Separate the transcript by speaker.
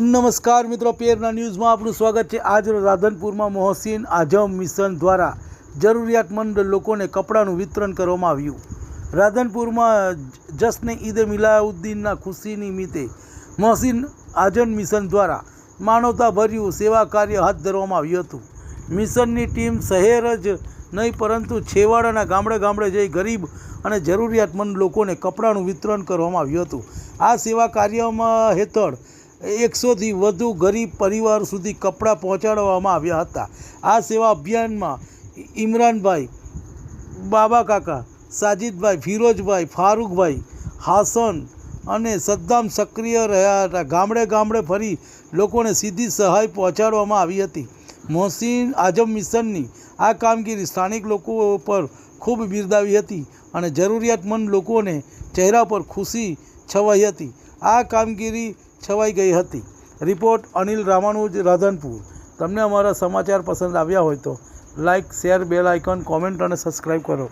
Speaker 1: નમસ્કાર મિત્રો પેરના ન્યૂઝમાં આપનું સ્વાગત છે. આજ રાધનપુરમાં મોહસિન આઝમ મિશન દ્વારા જરૂરિયાતમંદ લોકોને કપડાનું વિતરણ કરવામાં આવ્યું. રાધનપુરમાં જશ્ન ઈદ મિલાઉદ્દીનના ખુશી નિમિત્તે મોહસિન આઝમ મિશન દ્વારા માનવતાભર્યું સેવા કાર્ય હાથ ધરવામાં આવ્યું હતું. મિશનની ટીમ શહેર જ નહીં, પરંતુ છેવાડાના ગામડે ગામડે જઈ ગરીબ અને જરૂરિયાતમંદ લોકોને કપડાનું વિતરણ કરવામાં આવ્યું હતું. આ સેવા કાર્યમાં હેઠળ એકસોથી વધુ ગરીબ પરિવાર સુધી કપડાં પહોંચાડવામાં આવ્યા હતા. આ સેવા અભિયાનમાં ઇમરાનભાઈ બાબા કાકા, સાજિદભાઈ, ફિરોજભાઈ, ફારૂકભાઈ, હાસન અને સદ્દામ સક્રિય રહ્યા હતા. ગામડે ગામડે ફરી લોકોને સીધી સહાય પહોંચાડવામાં આવી હતી. મોહસિન આઝમ મિશનની આ કામગીરી સ્થાનિક લોકો પર ખૂબ બિરદાવી હતી અને જરૂરિયાતમંદ લોકોને ચહેરા પર ખુશી છવાઈ હતી. આ કામગીરી છવાઈ ગઈ હતી. રિપોર્ટ અનિલ રામાનુજ રાધનપુર. તમને અમારા સમાચાર પસંદ આવ્યા હોય તો like share, bell icon, comment અને સબસ્ક્રાઈબ કરો.